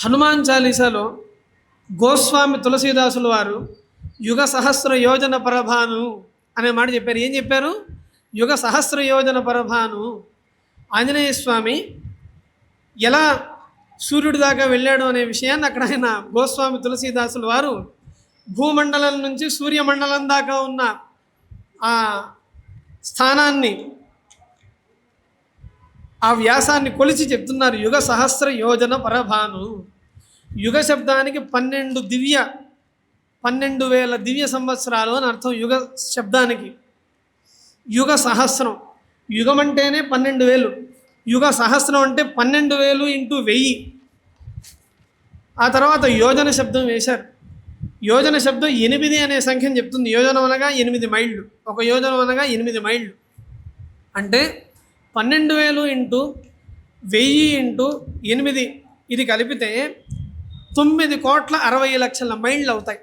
హనుమాన్ చాలీసాలో గోస్వామి తులసీదాసుల వారు యుగ సహస్ర యోజన పరభాను అనే మాట చెప్పారు. ఏం చెప్పారు? యుగ సహస్ర యోజన పరభాను. ఆంజనేయ స్వామి ఎలా సూర్యుడి దాకా వెళ్ళాడు అనే విషయాన్ని అక్కడ ఆయన గోస్వామి తులసీదాసుల వారు భూమండలం నుంచి సూర్యమండలం దాకా ఉన్న ఆ స్థానాన్ని ఆ వ్యాసాన్ని కొలిచి చెప్తున్నారు యుగ సహస్ర యోజన పరభాను. యుగ శబ్దానికి పన్నెండు దివ్య పన్నెండు వేల దివ్య సంవత్సరాలు అని అర్థం యుగ శబ్దానికి. యుగ సహస్రం. యుగం అంటేనే పన్నెండు వేలు. యుగ సహస్రం అంటే పన్నెండు వేలు ఇంటూ వెయ్యి. ఆ తర్వాత యోజన శబ్దం వేశారు. యోజన శబ్దం ఎనిమిది అనే సంఖ్యను చెప్తుంది. యోజనం అనగా ఎనిమిది మైళ్ళు. ఒక యోజనం అనగా ఎనిమిది మైళ్ళు. అంటే పన్నెండు వేలు ఇంటూ వెయ్యి ఇంటూ ఎనిమిది. ఇది కలిపితే తొమ్మిది కోట్ల అరవై లక్షల మైళ్ళు అవుతాయి